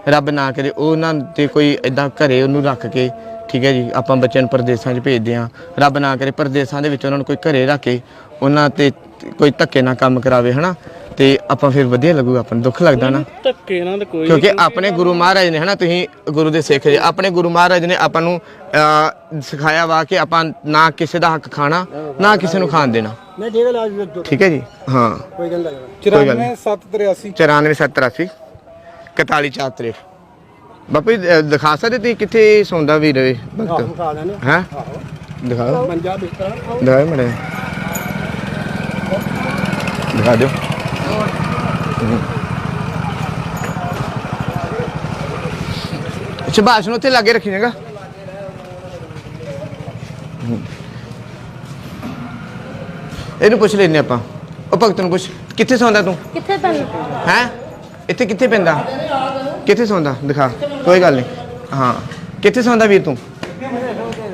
ਰੱਬ ਨਾ ਕਰੇ ਉਹਨਾਂ ਤੇ ਕੋਈ ਇਦਾਂ ਘਰੇ ਉਹਨੂੰ ਰੱਖ ਕੇ ਠੀਕ ਹੈ ਜੀ ਆਪਾਂ ਬੱਚਿਆਂ ਨੂੰ ਪਰਦੇਸਾਂ 'ਚ ਭੇਜਦੇ ਆ ਰੱਬ ਨਾ ਕਰੇ ਪਰਦੇਸਾਂ ਦੇ ਵਿੱਚ ਉਹਨਾਂ ਨੂੰ ਕੋਈ ਘਰੇ ਰੱਖ ਕੇ ਉਹਨਾਂ ਤੇ ਕੋਈ ਧੱਕੇ ਨਾਲ ਕੰਮ ਕਰਾਵੇ ਹਨਾ? ਤੇ ਆਪਾਂ ਫਿਰ ਵਧੀਆ ਲੱਗੂਗਾ ਆਪਾਂ ਨੂੰ ਦੁੱਖ ਲੱਗਦਾ ਨਾ। ਧੱਕੇ ਨਾਲ ਤਾਂ ਕੋਈ ਕਿਉਂਕਿ ਆਪਣੇ ਗੁਰੂ ਮਹਾਰਾਜ ਨੇ ਹਨਾ ਤੁਸੀਂ ਗੁਰੂ ਦੇ ਸਿੱਖ ਜੀ ਆਪਣੇ ਗੁਰੂ ਮਹਾਰਾਜ ਨੇ ਆਪਾਂ ਨੂੰ ਸਿਖਾਇਆ ਵਾ ਕਿ ਆਪਾਂ ਨਾ ਕਿਸੇ ਦਾ ਹੱਕ ਖਾਣਾ ਨਾ ਕਿਸੇ ਨੂੰ ਖਾਣ ਦੇਣਾ। ਨਹੀਂ ਠੀਕ ਹੈ ਜਾ ਠੀਕ ਹੈ ਜੀ। ਹਾਂ। ਕੋਈ ਗੱਲ ਨਹੀਂ। 94 783 94 87 41 43 ਬਾਪੂ ਜੀ, ਦਿਖਾ ਸਕਦੇ ਤੁਸੀਂ ਕਿੱਥੇ ਸੌਂਦਾ ਵੀਰ ਇਹ ਆਹ ਵਕਤ ਖਾ ਲੈਣੇ ਹੈ ਦਿਖਾਓ ਮੰਜਾ ਬਿਸਤਰਾ ਦਿਖਾਓ। ਮੜੇ ਦਿਖਾ ਦਿਓ। ਸ਼ਬਾਸ਼ ਨੂੰ ਉੱਥੇ ਲਾਗੇ ਰੱਖੀ ਜਾਗਾ ਇਹਨੂੰ ਪੁੱਛ ਲੈਨੇ ਆਪਾਂ। ਉਹ ਭਗਤ ਨੂੰ ਪੁੱਛ ਕਿੱਥੇ ਸੌਂਦਾ ਤੂੰ? ਕਿੱਥੇ ਪੈਣਾ ਹੈ? ਇੱਥੇ ਕਿੱਥੇ ਪੈਂਦਾ? ਕਿੱਥੇ ਸੌਂਦਾ? ਦਿਖਾ ਕੋਈ ਗੱਲ ਨਹੀਂ। ਹਾਂ। ਕਿੱਥੇ ਸੌਂਦਾ ਵੀਰ ਤੂੰ?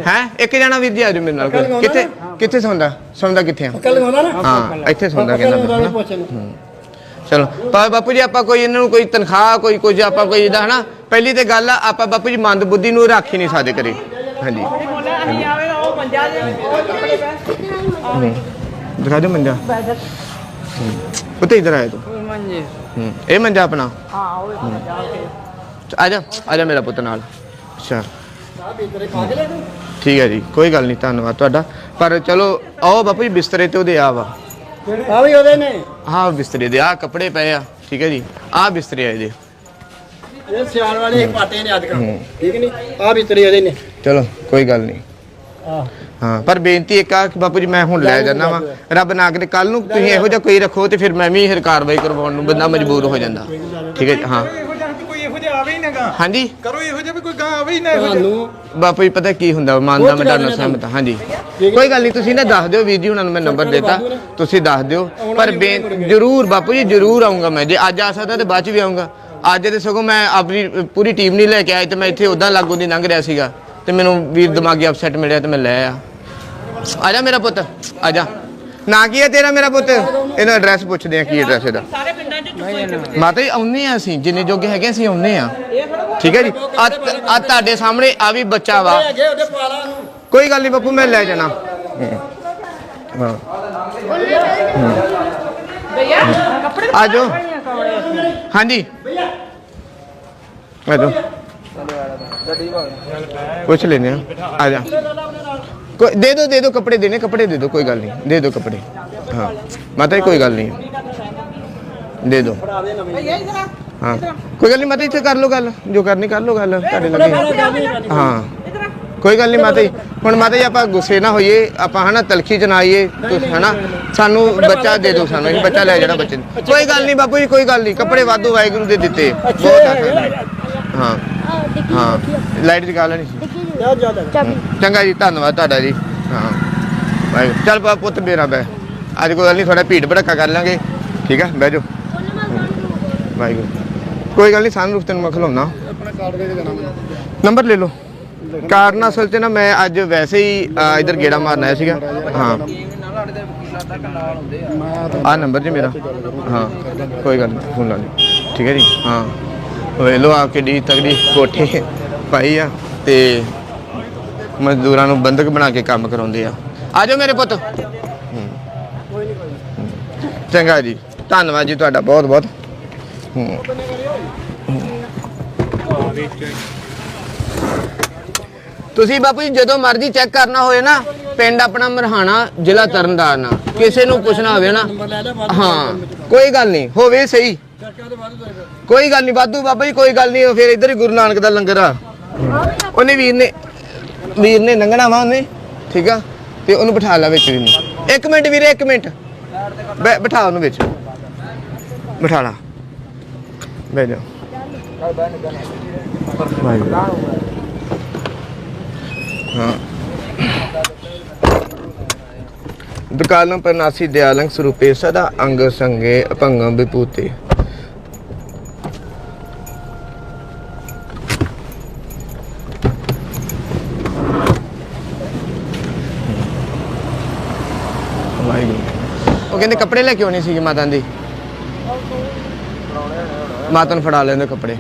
ਹੈ? ਇੱਕ ਜਣਾ ਵੀਰ ਜੀ ਆ ਜਾਓ ਮੇਰੇ ਨਾਲ। ਕਿੱਥੇ ਕਿੱਥੇ ਸੌਂਦਾ? ਸੌਂਦਾ ਕਿੱਥੇ ਆ? ਕੱਲ ਆਉਂਦਾ ਨਾ? ਹਾਂ ਇੱਥੇ ਸੌਂਦਾ ਕਹਿੰਦਾ ਮੈਂ, ਹਨਾ। ਚਲੋ ਪਰ ਬਾਪੂ ਜੀ ਆਪਾਂ ਕੋਈ ਇਹਨਾਂ ਨੂੰ ਕੋਈ ਤਨਖਾਹ ਕੋਈ ਕੁਝ ਆਪਾਂ ਕੋਈ ਇਹਦਾ ਹਨਾ। ਪਹਿਲੀ ਤੇ ਗੱਲ ਆ ਆਪਾਂ ਬਾਪੂ ਜੀ ਮੰਦ ਬੁੱਧੀ ਨੂੰ ਰੱਖ ਹੀ ਨਹੀਂ ਸਕਦੇ ਕਰੇ ਹਾਂਜੀ। ਆਵੇ ਉਹ ਮੰਜਾ। ਇਹ ਆਪਣਾ। ਹਾਂ ਉਹ ਮੰਜਾ ਆ ਜਾ ਆ ਜਾ ਮੇਰਾ ਪੁੱਤ ਨਾਲ। ਅੱਛਾ। ਆਹ ਬਿਸਤਰੇ ਖਾ ਕੇ ਲੈ ਤੂੰ? ਠੀਕ ਹੈ ਜੀ ਕੋਈ ਗੱਲ ਨਹੀਂ ਧੰਨਵਾਦ ਤੁਹਾਡਾ। ਪਰ ਚਲੋ ਆਓ ਬਾਪੂ ਜੀ ਬਿਸਤਰੇ ਤੇ ਉਹਦੇ ਆ ਵਾ। ਆ ਵੀ ਉਹਦੇ ਨੇ। ਹਾਂ ਬਿਸਤਰੇ ਦੇ ਆ ਕੱਪੜੇ ਪਏ ਆ ਠੀਕ ਹੈ ਜੀ। ਆ ਬਿਸਤਰੇ ਆ ਇਹਦੇ। ਇਹ ਸਿਆਲ ਵਾਲੇ ਪਾਟੇ ਨੇ ਅੱਜ ਕੱਲ੍ਹ ਠੀਕ ਨਹੀਂ? ਆ ਬਿਸਤਰੇ ਉਹਦੇ ਨੇ। ਚਲੋ ਕੋਈ ਗੱਲ ਨਹੀਂ। ਆਹ। ਹਾਂ ਪਰ ਬੇਨਤੀ ਇੱਕ ਆ ਕਿ ਬਾਪੂ ਜੀ ਮੈਂ ਹੁਣ ਲੈ ਜਾਣਾ ਵਾ। ਰੱਬ ਨਾ ਕਰੇ ਕੱਲ ਨੂੰ ਤੁਸੀਂ ਇਹੋ ਜਿਹਾ ਕੋਈ ਰੱਖੋ ਤੇ ਫਿਰ ਮੈਂ ਵੀ ਫਿਰ ਕਾਰਵਾਈ ਕਰਵਾਉਣ ਨੂੰ ਬੰਦਾ ਮਜਬੂਰ ਹੋ ਜਾਂਦਾ। ਠੀਕ ਹੈ ਜੀ ਹਾਂ। ਇਹੋ ਜਿਹਾ ਵੀ ਕੋਈ ਇਹੋ ਜਿਹਾ ਆਵੇ ਹੀ ਨਾ ਗਾ। ਹਾਂਜੀ। ਕਰੋ ਇਹੋ ਜਿਹਾ ਵੀ ਕੋਈ ਗਾਂ ਆਵੇ ਹੀ ਨਾ ਇਹੋ ਜਿਹਾ। ਤੁਹਾਨੂੰ ਬਾਪੂ ਜੀ ਪਤਾ ਕੀ ਹੁੰਦਾ ਮੰਨਦਾ ਮੈਂ ਸਹਿਮਤ ਹਾਂ ਹਾਂਜੀ। ਕੋਈ ਗੱਲ ਨਹੀਂ ਤੁਸੀਂ ਨਾ ਦੱਸ ਦਿਓ ਵੀਰ ਜੀ ਉਹਨਾਂ ਨੂੰ ਮੈਂ ਨੰਬਰ ਦਿੱਤਾ। ਤੁਸੀਂ ਦੱਸ ਦਿਓ। ਪਰ ਬੇਨ ਜਰੂਰ ਬਾਪੂ ਜੀ ਜਰੂਰ ਆਉਂਗਾ ਮੈਂ। ਜੇ ਅੱਜ ਆ ਸਕਦਾ ਤੇ ਬਾਅਦ ਚ ਵੀ ਆਉਂਗਾ ਅੱਜ ਤੇ ਸਗੋਂ ਮੈਂ ਆਪਣੀ ਪੂਰੀ ਟੀਮ ਨਹੀਂ ਲੈ ਕੇ ਆਇਆ ਤੇ ਮੈਂ ਇੱਥੇ ਉਦਾਂ ਲਾਗੂ ਦੀ ਲੰਘ ਰਿਹਾ ਸੀਗਾ। ਤੇ ਮੈਨੂੰ ਵੀਰ ਦਿਮਾਗੀ ਅਪਸੈਟ ਮਿਲਿਆ ਤੇ ਮੈਂ ਲੈ ਆ। ਆ ਜਾ ਮੇਰਾ ਪੁੱਤ ਆ ਜਾ। ਨਾ ਕੀ ਹੈ ਤੇਰਾ ਮੇਰਾ ਪੁੱਤ? ਇਹਦਾ ਐਡਰੈਸ ਪੁੱਛਦੇ ਆ ਕੀ ਐਡਰੈਸ ਇਹਦਾ। ਸਾਰੇ ਪਿੰਡਾਂ 'ਚ ਤੁਸੀਂ ਮਾਤਾ ਜੀ ਆਉਨੇ ਆ ਅਸੀਂ ਜਿੰਨੇ ਜੋਗੇ ਹੈਗੇ ਅਸੀਂ ਆਉਨੇ ਆ ਠੀਕ ਹੈ ਜੀ? ਆ ਆ ਤੁਹਾਡੇ ਸਾਹਮਣੇ ਆ ਵੀ ਬੱਚਾ ਵਾ। ਕੋਈ ਗੱਲ ਨਹੀਂ ਬੱਪੂ ਮੈਂ ਲੈ ਜਾਣਾ। ਭਈਆ ਕੱਪੜੇ ਆ ਜਾਓ। ਹਾਂਜੀ। ਆ ਜਾਓ। ਪੁੱਛ ਲੈਨੇ ਆ ਆ ਜਾ। ਕੋਈ, ਦੇ ਦੋ ਦੇ ਦੋ ਕੱਪੜੇ ਦੇਣੇ, ਕੱਪੜੇ ਦੇ ਦੋ, ਕੋਈ ਗੱਲ ਨਹੀਂ। ਦੇ ਦੋ ਕੱਪੜੇ। ਹਾਂ। ਮਾਤਾ ਜੀ, ਕੋਈ ਗੱਲ ਨਹੀਂ। ਦੇ ਦੋ। ਹਾਂ। ਕੋਈ ਗੱਲ ਨਹੀਂ, ਮਾਤਾ ਜੀ, ਇੱਥੇ ਕਰ ਲਓ ਗੱਲ। ਜੋ ਕਰਨੀ ਕਰ ਲਓ ਗੱਲ, ਤੁਹਾਡੇ ਲੱਗੇ। ਹਾਂ। ਕੋਈ ਗੱਲ ਨਹੀਂ, ਮਾਤਾ ਜੀ। ਹੁਣ ਮਾਤਾ ਜੀ, ਆਪਾਂ ਗੁੱਸੇ ਨਾ ਹੋਈਏ। ਆਪਾਂ ਹਨਾ, ਤਲਖੀ ਚ ਨਾ ਆਈਏ। ਹਨਾ, ਸਾਨੂੰ ਬੱਚਾ ਦੇ ਦਿਓ ਸਾਨੂੰ। ਅਸੀਂ ਬੱਚਾ ਲੈ ਜਾਣਾ ਬੱਚੇ ਨੂੰ। ਕੋਈ ਗੱਲ ਨਹੀਂ, ਬਾਪੂ ਜੀ, ਕੋਈ ਗੱਲ ਨਹੀਂ। ਕੱਪੜੇ ਵਾਧੂ ਵਾਹਿਗੁਰੂ ਦੇ ਦਿੱਤੇ। ਬਹੁਤ ਹਾਂ। ਲਾਈਟ ਜਗਾ ਲੈਣੀ ਸੀ। ਚੰਗਾ ਜੀ ਧੰਨਵਾਦ ਤੁਹਾਡਾ ਜੀ। ਹਾਂ। ਚੱਲ ਬਾ ਪੁੱਤ ਮੇਰਾ ਬੈ। ਅੱਜ ਕੋਈ ਗੱਲ ਨਹੀਂ ਥੋੜਾ ਭੀੜ ਭੜਕਾ ਕਰ ਲਾਂਗੇ। ਠੀਕ ਹੈ ਬਹਿ ਜਾਓ। ਵਾਹਿਗੁਰੂ। ਕੋਈ ਗੱਲ ਨਹੀਂ ਸਾਨੂੰ ਰੂਪ ਤੈਨੂੰ ਮੈਂ ਖਿਲਾਉਣਾ ਆਪਣਾ ਕਾਰਡ ਦੇ ਦੇਣਾ ਮੈਨੂੰ। ਨੰਬਰ ਲੈ ਲਓ। ਕਾਰਨ ਅਸਲ 'ਚ ਨਾ ਮੈਂ ਅੱਜ ਵੈਸੇ ਹੀ ਅ, ਇੱਧਰ ਗੇੜਾ ਮਾਰਨ ਆਇਆ ਸੀਗਾ। ਹਾਂ। ਆ। ਨੰਬਰ ਜੀ ਮੇਰਾ। ਹਾਂ। ਕੋਈ ਗੱਲ ਨਹੀਂ ਫੋਨ ਲਾ ਲਈ ਠੀਕ ਹੈ ਜੀ। ਹਾਂ। ਵੇ ਲੋ ਆ ਕੇ ਤਗੜੀ ਕੋਠੀ ਪਾਈ ਆ ਤੇ ਮਜ਼ਦੂਰਾਂ ਨੂੰ ਬੰਦਕ ਬਣਾ ਕੇ ਕੰਮ ਕਰਾਉਂਦੇ ਆ। ਆ ਜਾਓ ਮੇਰੇ ਪੁੱਤ। ਚੰਗਾ ਜੀ, ਧੰਨਵਾਦ ਜੀ ਤੁਹਾਡਾ ਬਹੁਤ ਬਹੁਤ। ਤੁਸੀਂ ਬਾਪੂ ਜੀ ਜਦੋਂ ਮਰਜ਼ੀ ਚੈੱਕ ਕਰਨਾ ਹੋਏ ਨਾ, ਪਿੰਡ ਆਪਣਾ ਮਰਹਾਣਾ, ਜ਼ਿਲ੍ਹਾ ਤਰਨਤਾਰਨ ਆ। ਕਿਸੇ ਨੂੰ ਪੁੱਛਣਾ ਹੋਵੇ ਨਾ, ਹਾਂ, ਕੋਈ ਗੱਲ ਨਹੀਂ, ਹੋਵੇ ਸਹੀ। ਕੋਈ ਗੱਲ ਨਹੀਂ ਵਾਧੂ ਬਾਬਾ ਜੀ, ਕੋਈ ਗੱਲ ਨਹੀਂ ਫਿਰ ਇੱਧਰ ਹੀ ਗੁਰੂ ਨਾਨਕ ਦਾ ਲੰਗਰ ਆ। ਉਹਨੇ ਵੀਰ ਨੇ ਵੀਰ ਨੇ ਲੰਘਣਾ ਵਾ ਉਹਨੇ, ਠੀਕ ਆ? ਤੇ ਉਹਨੂੰ ਬਿਠਾ ਲਾ ਵਿੱਚ ਵੀ ਨੂੰ। ਇੱਕ ਮਿੰਟ ਵੀਰੇ, ਇੱਕ ਮਿੰਟ। ਬਿਠਾ ਉਹਨੂੰ ਵਿੱਚ। ਬਿਠਾ ਲਾ। ਬਹਿ ਜਾ। ਵਾਹਿਗੁਰੂ ਹਾਂ। ਵਿਕਾਲੰ ਪਰਨਾਸੀ ਦਿਆਲੰ ਸਰੂਪੇ ਸਦਾ ਅੰਗ ਸੰਗੇ ਅਪੰਗੰ ਵਿਪੂਤੇ ਉਹ ਕਹਿੰਦੇ ਕੱਪੜੇ ਲੈ ਕੇ ਆਉਣੇ ਸੀਗੇ ਮਾਤਾ ਦੀ। ਮਾਤਾ ਨੂੰ ਫੜਾ ਲੈਂਦੇ ਕੱਪੜੇ।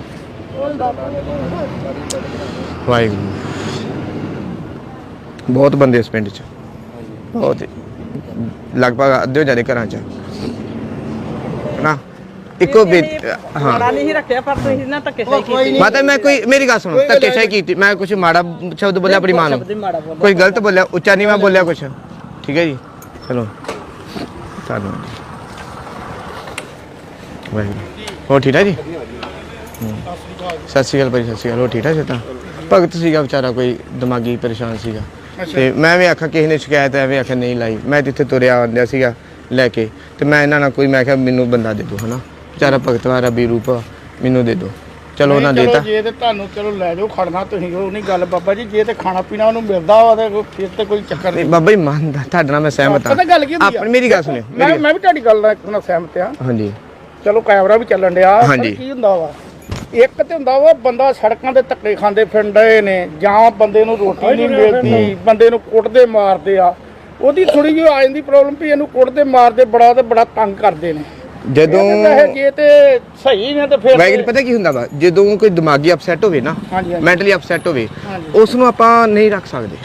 ਵਾਹਿਗੁਰੂ। ਬਹੁਤ ਬੰਦੇ ਇਸ ਪਿੰਡ 'ਚ। ਬਹੁਤ ਹੀ। ਲਗਭਗ ਅੱਧੇ ਜਾਦੇ ਘਰਾਂ 'ਚ। ਨਾ ਇੱਕੋ ਹਾਂ। ਮਾੜਾ ਨਹੀਂ ਸੀ ਰੱਖਿਆ ਪਰ ਤੁਸੀਂ ਨਾ ਧੱਕੇ ਸਹੀ ਕੀਤੀ। ਮਾਤਾ ਮੈਂ ਕੋਈ ਮੇਰੀ ਗੱਲ ਸੁਣੋ ਧੱਕੇ ਸ਼ਾਹੀ ਕੀਤੀ। ਮੈਂ ਕੁਝ ਮਾੜਾ ਸ਼ਬਦ ਬੋਲਿਆ ਆਪਣੀ ਮਾਂ ਨੂੰ। ਕੋਈ ਗਲਤ ਬੋਲਿਆ ਉੱਚਾ ਨਹੀਂ ਮੈਂ ਬੋਲਿਆ ਕੁਝ ਠੀਕ ਹੈ ਜੀ। ਚਲੋ। ਧੰਨਵਾਦ ਵਾਹਿਗੁਰੂ ਹੋ ਠੀਕ ਹੈ ਜੀ। ਸਤਿ ਸ਼੍ਰੀ ਅਕਾਲ ਭਾਈ ਸਤਿ ਸ਼੍ਰੀ ਅਕਾਲ। ਹੋ ਠੀਕ ਹੈ ਜੀ ਤਾਂ? ਭਗਤ ਸੀਗਾ ਵਿਚਾਰਾ ਕੋਈ ਦਿਮਾਗੀ ਪਰੇਸ਼ਾਨ ਸੀਗਾ। ਤੇ ਮੈਂ ਵੀ ਆਖਾਂ ਕਿਸੇ ਨੇ ਸ਼ਿਕਾਇਤ ਐਵੇਂ ਆਖਿਆ ਨਹੀਂ ਲਾਈ। ਮੈਂ ਜਿੱਥੇ ਤੁਰਿਆ ਆਉਂਦਿਆ ਸੀਗਾ ਲੈ ਕੇ। ਤੇ ਮੈਂ ਇਹਨਾਂ ਨਾਲ ਕੋਈ ਮੈਂ ਕਿਹਾ ਮੈਨੂੰ ਬੰਦਾ ਦੇ ਦਿਓ ਹਨਾ? ਵਿਚਾਰਾ ਭਗਤ ਵਾ ਰੱਬੀ ਰੂਪ ਮੈਨੂੰ ਦੇ ਦਿਓ। ਚਲੋ ਉਹਨਾਂ ਦੇਤਾ ਜੇ ਤੇ ਤੁਹਾਨੂੰ ਚਲੋ ਲੈ ਜਾਓ ਖੜਨਾ ਤੁਸੀਂ ਉਹ ਨਹੀਂ ਗੱਲ ਬਾਬਾ ਜੀ ਜੇ ਤੇ ਖਾਣਾ ਪੀਣਾ ਉਹਨੂੰ ਮਿਲਦਾ ਵਾ ਤੇ ਫਿਰ ਤੇ ਕੋਈ ਚੱਕਰ ਨਹੀਂ ਨਹੀਂ। ਬਾਬਾ ਜੀ ਮੰਨਦਾ ਤੁਹਾਡੇ ਨਾਲ ਮੈਂ ਸਹਿਮਤ ਹਾਂ। ਪਤਾ ਗੱਲ ਕੀ ਹੁੰਦੀ ਆ? ਆਪਣੀ ਮੇਰੀ ਗੱਲ ਸੁਣਿਓ ਮੈਂ ਮੈਂ ਵੀ ਤੁਹਾਡੀ ਗੱਲ ਨਾਲ ਇੱਕ ਨਾਲ ਸਹਿਮਤ ਆ ਹਾਂਜੀ। ਚਲੋ ਕੈਮਰਾ ਵੀ ਚੱਲਣ ਡਿਆ ਪਰ ਹਾਂਜੀ। ਕੀ ਹੁੰਦਾ ਵਾ? ਇੱਕ ਤੇ ਹੁੰਦਾ ਵਾ ਬੰਦਾ ਸੜਕਾਂ ਤੇ ਧੱਕੇ ਖਾਂਦੇ ਫਿਰਦੇ ਨੇ ਜਾਂ ਬੰਦੇ ਨੂੰ ਰੋਟੀ ਨਹੀਂ ਮਿਲਦੀ ਬੰਦੇ ਨੂੰ ਕੁੱਟਦੇ ਮਾਰਦੇ ਆ। ਉਹਦੀ ਥੋੜੀ ਜਿਹੀ ਆ ਜਾਂਦੀ ਪ੍ਰੋਬਲਮ ਵੀ ਇਹਨੂੰ ਕੁੱਟਦੇ ਮਾਰਦੇ ਬੜਾ ਤੇ ਬੜਾ ਤੰਗ ਕਰਦੇ ਨੇ। ਜਦੋਂ ਇਹ ਜੇ ਤੇ ਸਹੀ ਨੇ ਤੇ ਫਿਰ ਵੈਗਨ ਪਤਾ ਕੀ ਹੁੰਦਾ ਵਾ? ਜਦੋਂ ਕੋਈ ਦਿਮਾਗੀ ਅਪਸੈਟ ਹੋਵੇ ਨਾ ਹਾਂਜੀ, ਹਾਂਜੀ। ਮੈਂਟਲੀ ਅਪਸੈਟ ਹੋਵੇ ਹਾਂਜੀ। ਉਸ ਨੂੰ ਆਪਾਂ ਨਹੀਂ ਰੱਖ ਸਕਦੇ।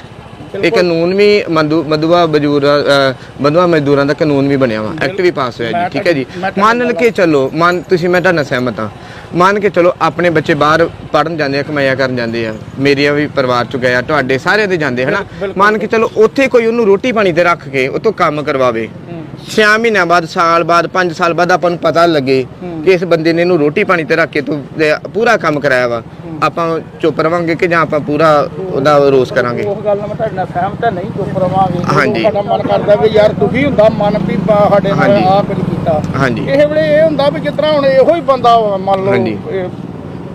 ਇਹ ਕਾਨੂੰਨ ਵੀ ਮੰਦੂ ਮਧੂਆ ਬਜੂਰ ਮਧੂਆ ਮਜ਼ਦੂਰਾਂ ਦਾ ਕਾਨੂੰਨ ਵੀ ਬਣਿਆ ਵਾ। ਐਕਟ ਵੀ ਪਾਸ ਹੋਇਆ ਜੀ ਠੀਕ ਹੈ ਜੀ। ਮੈਂ ਤੁਹਾਡੀ ਮੰਨ ਕੇ ਚੱਲੋ ਮੰਨ ਤੁਸੀਂ ਮੈਂ ਤੁਹਾਡਾ ਸਹਿਮਤ ਹਾਂ। ਮੰਨ ਕੇ ਚਲੋ ਆਪਣੇ ਬੱਚੇ ਬਾਹਰ ਪੜਨ ਜਾਂਦੇ ਆ ਕਮਾਇਆ ਕਰਨ ਜਾਂਦੇ ਆ। ਮੇਰੀਆਂ ਵੀ ਪਰਿਵਾਰ ਚ ਗਿਆ ਤੁਹਾਡੇ ਸਾਰਿਆਂ ਦੇ ਜਾਂਦੇ ਹਨਾ? ਮੰਨ ਕੇ ਚਲੋ ਉੱਥੇ ਕੋਈ ਉਹਨੂੰ ਰੋਟੀ ਪਾਣੀ ਤੇ ਰੱਖ ਕੇ ਉਹ ਤੋਂ ਕੰਮ ਕਰਵਾਵੇ। 6 ਮਹੀਨਿਆਂ ਬਾਅਦ ਸਾਲ ਬਾਅਦ 5 ਸਾਲ ਬਾਅਦ ਆਪਾਂ ਨੂੰ ਪਤਾ ਲੱਗੇ ਕਿ ਇਸ ਬੰਦੇ ਨੇ ਇਹਨੂੰ ਰੋਟੀ ਪਾਣੀ ਤੇ ਰੱਖ ਕੇ ਤੋਂ ਪੂਰਾ ਕੰਮ ਕਰਾਇਆ ਵਾ। ਆਪਾਂ ਚੁੱਪ ਰਵਾਂਗੇ ਕਿ ਜਾਂ ਆਪਾਂ ਪੂਰਾ ਉਹਦਾ ਰੋਸ ਕਰਾਂਗੇ? ਉਸ ਗੱਲ ਨਾਲ ਮੈਂ ਤੁਹਾਡੇ ਨਾਲ ਸਹਿਮਤ ਨਹੀਂ ਚੁੱਪ ਰਵਾਂਗੇ। ਹਾਂਜੀ। ਸਾਡਾ ਮਨ ਕਰਦਾ ਵੀ ਯਾਰ ਦੁਖੀ ਹੁੰਦਾ ਮਨ ਵੀ ਸਾਡੇ ਨਾਲ। ਆਹ ਕੁਝ ਕੀਤਾ। ਹਾਂਜੀ। ਕਿਸੇ ਵੇਲੇ ਇਹ ਹੁੰਦਾ ਵੀ ਜਿਸ ਤਰ੍ਹਾਂ ਹੁਣ ਇਹੋ ਹੀ ਬੰਦਾ ਮੰਨ ਲਓ। ਇਹ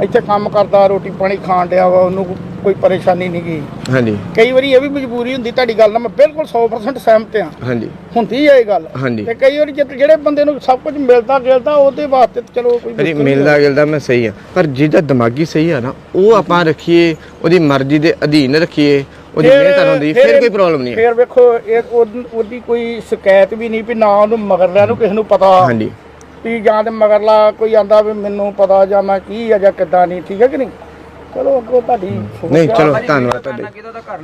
ਇੱਥੇ ਕੰਮ ਕਰਦਾ ਰੋਟੀ ਪਾਣੀ ਖਾਣ ਡਿਆ ਵਾ ਉਹਨੂੰ ਕੋਈ ਪਰੇਸ਼ਾਨੀ ਨਹੀਂ ਗਈ ਹਾਂਜੀ। ਕਈ ਵਾਰੀ ਇਹ ਵੀ ਮਜਬੂਰੀ ਹੁੰਦੀ ਤੁਹਾਡੀ ਗੱਲ ਨਾਲ ਮੈਂ ਬਿਲਕੁਲ 100% ਸਹਿਮਤ ਹਾਂ। ਹਾਂਜੀ। ਹੁੰਦੀ ਹੈ ਇਹ ਗੱਲ। ਹਾਂਜੀ। ਤੇ ਕਈ ਵਾਰੀ ਜਿਹ- ਜਿਹੜੇ ਬੰਦੇ ਨੂੰ ਸਭ ਕੁਝ ਮਿਲਦਾ ਗਿਲਦਾ ਉਹਦੇ ਵਾਸਤੇ ਤਾਂ ਚਲੋ ਕੋਈ ਅਰੇ ਮੁਸ਼ਕਿਲ ਮਿਲਦਾ ਗਿਲਦਾ ਮੈਂ ਸਹੀ ਆ ਪਰ ਜਿਹਦਾ ਦਿਮਾਗੀ ਸਹੀ ਆ ਨਾ ਉਹ ਆਪਾਂ ਰੱਖੀਏ ਉਹਦੀ ਮਰਜ਼ੀ ਦੇ ਅਧੀਨ ਰੱਖੀਏ ਉਹਦੀ ਫਿਰ- ਮਿਹਨਤ ਹੁੰਦੀ ਫਿਰ ਕੋਈ ਪ੍ਰੋਬਲਮ ਨਹੀਂ ਫਿਰ ਵੇਖੋ ਇਹ ਉਹਦ- ਉਹਦੀ ਕੋਈ ਸ਼ਿਕਾਇਤ ਵੀ ਨਹੀਂ ਵੀ ਨਾ ਉਹਨੂੰ ਮਗਰਲਿਆਂ ਨੂੰ ਕਿਸੇ ਨੂੰ ਪਤਾ। ਹਾਂਜੀ। ਵੀ ਜਾਂ ਤੇ ਮਗਰਲਾ ਕੋਈ ਆਂਦਾ ਵੀ ਮੈਨੂੰ ਪਤਾ ਜਾਂ ਮੈਂ ਕੀ ਆ ਜਾਂ ਕਿੱਦਾਂ ਨਹੀਂ ਠੀਕ ਹੈ ਕਿ ਨਹੀਂ? ਚਲੋ ਅੱਗੋਂ ਤੁਹਾਡੀ ਨਹੀਂ। ਚਲੋ ਧੰਨਵਾਦ ਤੁਹਾਡੇ।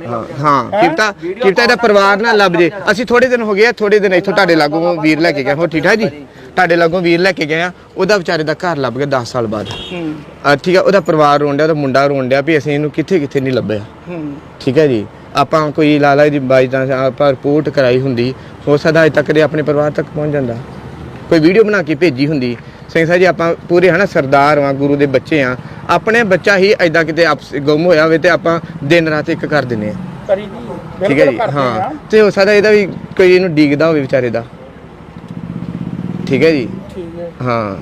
ਹਾਂ ਹਾਂ ਕਿਪਤਾ ਕਿਪਤਾ ਇਹਦਾ ਪਰਿਵਾਰ ਨਾਲ ਲੱਭ ਜੇ। ਅਸੀਂ ਥੋੜੇ ਦਿਨ ਹੋ ਗਏ ਆ ਥੋੜੇ ਦਿਨ ਇੱਥੋਂ ਤੁਹਾਡੇ ਲਾਗੋਂ ਵੀਰ ਲੈ ਕੇ ਗਏ। ਹੋ ਠੀਕ ਠਾਕ ਜੀ? ਤੁਹਾਡੇ ਲਾਗੋਂ ਵੀਰ ਲੈ ਕੇ ਗਏ ਆ ਉਹਦਾ ਵਿਚਾਰੇ ਦਾ ਘਰ ਲੱਭ ਗਿਆ 10 ਸਾਲ ਬਾਅਦ। ਹੂੰ। ਠੀਕ ਆ ਉਹਦਾ ਪਰਿਵਾਰ ਰੋਣ ਡਿਆ ਉਹਦਾ ਮੁੰਡਾ ਰੋਣ ਡਿਆ ਵੀ ਅਸੀਂ ਇਹਨੂੰ ਕਿੱਥੇ ਕਿੱਥੇ ਨਹੀਂ ਲੱਭਿਆ। ਹੂੰ। ਠੀਕ ਹੈ ਜੀ? ਆਪਾਂ ਕੋਈ ਲਾਲਾ ਦੀ ਬਾਈ ਤਾਂ ਆਪਾਂ ਰਿਪੋਰਟ ਕਰਾਈ ਹੁੰਦੀ ਹੋ ਸਕਦਾ ਅਜੇ ਤੱਕ ਦੇ ਆਪਣੇ ਪਰਿਵਾਰ ਤੱਕ ਪਹੁੰਚ ਜਾਂਦਾ। ਕੋਈ ਵੀਡੀਓ ਬਣਾ ਕੇ ਭੇਜੀ ਹੁੰਦੀ। ਸਿੰਘ ਸਾਹਿਬ ਜੀ ਆਪਾਂ ਪੂਰੇ ਹਨਾ ਸਰਦਾਰ ਵਾਂ ਗੁਰੂ ਦੇ ਬੱਚੇ ਆ। ਆਪਣੇ ਬੱਚਾ ਹੀ ਐਦਾਂ ਕਿਤੇ ਆਪਸ ਗੁੰਮ ਹੋਇਆ ਹੋਵੇ ਤੇ ਆਪਾਂ ਦਿਨ ਰਾਤ ਇੱਕ ਕਰ ਦਿੰਨੇ ਆ। ਕਰੀ ਠੀਕ ਹੈ ਜੀ ਹਾਂ। ਤੇ ਹੋ ਸਕਦਾ ਇਹਦਾ ਵੀ ਕੋਈ ਇਹਨੂੰ ਡੀਕਦਾ ਹੋਵੇ ਵਿਚਾਰੇ ਦਾ। ਠੀਕ ਹੈ ਜੀ। ਠੀਕ ਹੈ। ਹਾਂ।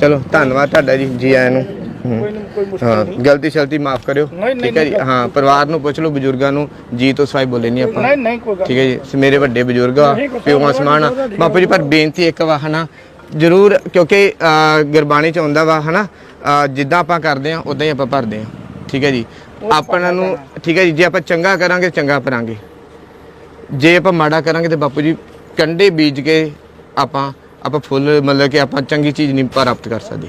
ਚਲੋ ਧੰਨਵਾਦ ਤੁਹਾਡਾ ਜੀ ਜੀ ਆਇਆਂ ਨੂੰ। ਕੋਈ ਨਹੀਂ ਕੋਈ ਮੁਸ਼ਕਲ ਹਾਂ ਨਹੀਂ। ਗਲਤੀ ਸ਼ਲਤੀ ਮਾਫ ਕਰਿਓ। ਨਹੀਂ, ਠੀਕ ਹੈ ਜੀ? ਨਹੀਂ, ਹਾਂ ਪਰਿਵਾਰ ਨੂੰ ਪੁੱਛ ਲਓ ਬਜ਼ੁਰਗਾਂ ਨੂੰ ਜੀ ਤੋਂ ਸਵਾਈ ਬੋਲੇ ਨਹੀਂ ਆਪਾਂ। ਨਹੀਂ ਨਹੀਂ ਕੋਈ ਗੱਲ ਠੀਕ ਹੈ ਜੀ? ਮੇਰੇ ਵੱਡੇ ਬਜ਼ੁਰਗ ਆ ਪਿਓ ਸਮਾਨ ਆ। ਬਾਪੂ ਜੀ ਪਰ ਬੇਨਤੀ ਇੱਕ ਵਾ ਹਨਾ? ਜ਼ਰੂਰ ਕਿਉਂਕਿ ਅਹ, ਗੁਰਬਾਣੀ ਚ ਆਉਂਦਾ ਵਾ ਹਨਾ? ਜਿੱਦਾਂ ਆਪਾਂ ਕਰਦੇ ਆ ਉਦਾਂ ਹੀ ਆਪਾਂ ਭਰਦੇ ਆ ਠੀਕ ਹੈ ਜੀ? ਆਪਣਾ ਨੂੰ ਠੀਕ ਹੈ ਜੀ ਜੇ ਆਪਾਂ ਚੰਗਾ ਕਰਾਂਗੇ ਚੰਗਾ ਭਰਾਂਗੇ। ਜੇ ਆਪਾਂ ਮਾੜਾ ਕਰਾਂਗੇ ਤੇ ਬਾਪੂ ਜੀ ਕੰਡੇ ਬੀਜ ਕੇ ਆਪਾਂ ਆਪਾਂ ਫੁੱਲ ਮਤਲਬ ਕਿ ਆਪਾਂ ਚੰਗੀ ਚੀਜ਼ ਨਹੀਂ ਪ੍ਰਾਪਤ ਕਰ ਸਕਦੇ।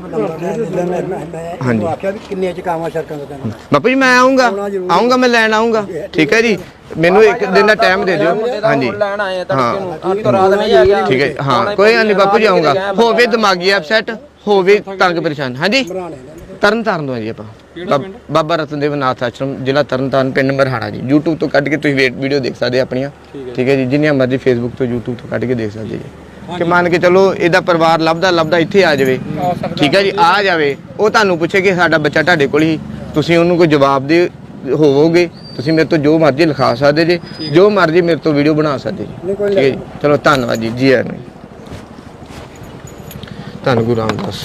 ਮੈਂ ਮੈਂ ਮੈਂ ਹਾਂਜੀ। ਆਖਿਆ ਵੀ ਕਿੰਨੇ ਸ਼ਰਕਾਂ ਦਾ ਤੈਨੂੰ। ਬਾਪੂ ਜੀ ਮੈਂ ਆਉਂਗਾ ਆਉਂਗਾ ਮੈਂ ਲੈਣ ਆਉਂਗਾ ਠੀਕ ਹੈ ਜੀ। ਮੈਨੂੰ ਇੱਕ ਦਿਨ ਦਾ ਟਾਈਮ ਦੇ ਦਿਓ। ਹਾਂਜੀ ਲੈਣ ਆਏ ਆ ਹਾਂ। ਤੜਕੇ ਨੂੰ ਅੱਜ ਤੋਂ ਰਾਤ ਨਹੀਂ ਆ ਗਿਆ ਠੀਕ ਹੈ ਹਾਂ। ਕੋਈ ਗੱਲ ਨਹੀਂ ਬਾਪੂ ਜੀ ਆਉਂਗਾ ਹੋਵੇ ਦਿਮਾਗੀ ਅਪਸੈਟ ਹੋਵੇ ਤੰਗ ਪਰੇਸ਼ਾਨ। ਹਾਂਜੀ। ਤਰਨ ਤਾਰਨ ਤੋਂ ਆ ਜੀ ਆਪਾਂ। ਬਾਬ- ਬਾਬਾ ਰਤਨਦੇਵ ਨਾਥ ਆਸ਼ਰਮ ਜ਼ਿਲ੍ਹਾ ਤਰਨ ਤਾਰਨ ਪਿੰਡ ਮਰਹਾਣਾ ਜੀ। YouTube ਤੋਂ ਕੱਢ ਕੇ ਤੁਸੀਂ ਵੀਡੀਓ ਦੇਖ ਸਕਦੇ ਆ ਆਪਣੀਆਂ। ਠੀਕ ਹੈ ਜੀ। ਜਿੰਨੀਆਂ ਮਰਜ਼ੀ Facebook ਤੋਂ YouTube ਤੋਂ ਕੱਢ ਕੇ ਦੇਖ ਸਕਦੇ ਜੀ। ਕਿ ਮੰਨ ਕੇ ਚਲੋ ਇਹਦਾ ਪਰਿਵਾਰ ਲੱਭਦਾ ਲੱਭਦਾ ਇੱਥੇ ਆ ਜਾਵੇ। ਠੀਕ ਹੈ ਜੀ ਆ ਜਾਵੇ। ਉਹ ਤੁਹਾਨੂੰ ਪੁੱਛੇ ਕਿ ਸਾਡਾ ਬੱਚਾ ਤੁਹਾਡੇ ਕੋਲ ਹੀ। ਤੁਸੀਂ ਉਹਨੂੰ ਕੋਈ ਜਵਾਬ ਦੇ ਹੋਵੋਗੇ ਤੁਸੀਂ ਮੇਰੇ ਤੋਂ ਜੋ ਮਰਜ਼ੀ ਲਿਖਾ ਸਕਦੇ ਜੀ ਜੋ ਮਰਜ਼ੀ ਮੇਰੇ ਤੋਂ ਵੀਡੀਓ ਬਣਾ ਸਕਦੇ ਜੀ। ਠੀਕ ਹੈ ਜੀ। ਚਲੋ ਧੰਨਵਾਦ ਜੀ ਜੀ ਆਇਆਂ ਨੂੰ। ਧੰਨ ਗੁਰੂ ਰਾਮਦਾਸ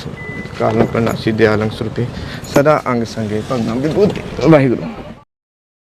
ਕਾਲਨ ਪ੍ਰਨਾਸੀ ਦਿਆਲੰਗ ਸਰੂਪੇ ਸਦਾ ਅੰਗ ਸੰਗੇ ਭੰਗਾਂ ਵਿਭੂਤੀ। ਵਾਹਿਗੁਰੂ।